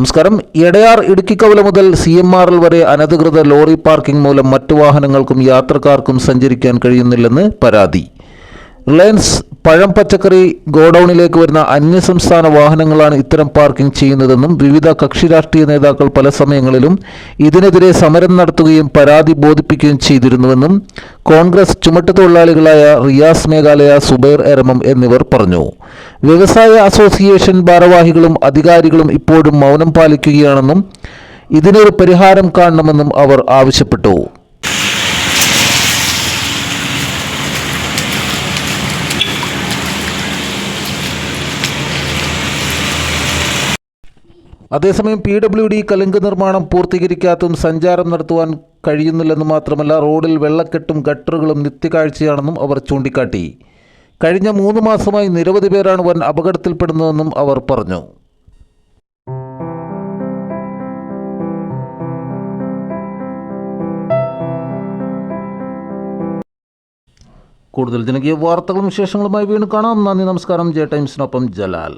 നമസ്കാരം. എടയാർ ഇടുക്കിക്കവല മുതൽ C M ആറിൽ വരെ അനധികൃത ലോറി പാർക്കിംഗ് മൂലം മറ്റു വാഹനങ്ങൾക്കും യാത്രക്കാർക്കും സഞ്ചരിക്കാൻ കഴിയുന്നില്ലെന്ന് പരാതി. റിലയൻസ് പഴം പച്ചക്കറി ഗോഡൌണിലേക്ക് വരുന്ന അന്യസംസ്ഥാന വാഹനങ്ങളാണ് ഇത്തരം പാർക്കിംഗ് ചെയ്യുന്നതെന്നും വിവിധ കക്ഷി രാഷ്ട്രീയ നേതാക്കൾ പല സമയങ്ങളിലും ഇതിനെതിരെ സമരം നടത്തുകയും പരാതി ബോധിപ്പിക്കുകയും ചെയ്തിരുന്നുവെന്നും കോൺഗ്രസ് ചുമട്ടുതൊഴിലാളികളായ റിയാസ് മേഘാലയ സുബൈർ എരമം എന്നിവർ പറഞ്ഞു. വ്യവസായ അസോസിയേഷൻ ഭാരവാഹികളും അധികാരികളും ഇപ്പോഴും മൗനം പാലിക്കുകയാണെന്നും ഇതിനൊരു പരിഹാരം കാണണമെന്നും അവർ ആവശ്യപ്പെട്ടു. അതേസമയം പി ഡബ്ല്യു ഡി കലുങ്ക് നിർമ്മാണം പൂർത്തീകരിക്കാത്തതും സഞ്ചാരം നടത്തുവാൻ കഴിയുന്നില്ലെന്ന് മാത്രമല്ല റോഡിൽ വെള്ളക്കെട്ടും ഗട്ടറുകളും നിത്യകാഴ്ചയാണെന്നും അവർ ചൂണ്ടിക്കാട്ടി. കഴിഞ്ഞ മൂന്ന് മാസമായി നിരവധി പേരാണ് വൻ അപകടത്തിൽപ്പെടുന്നതെന്നും അവർ പറഞ്ഞു. കൂടുതൽ ജനകീയ വാർത്തകളും വിശേഷങ്ങളുമായി വീണ്ടും കാണാം. നന്ദി നമസ്കാരം. ജെ ടൈംസിനൊപ്പം ജലാൽ.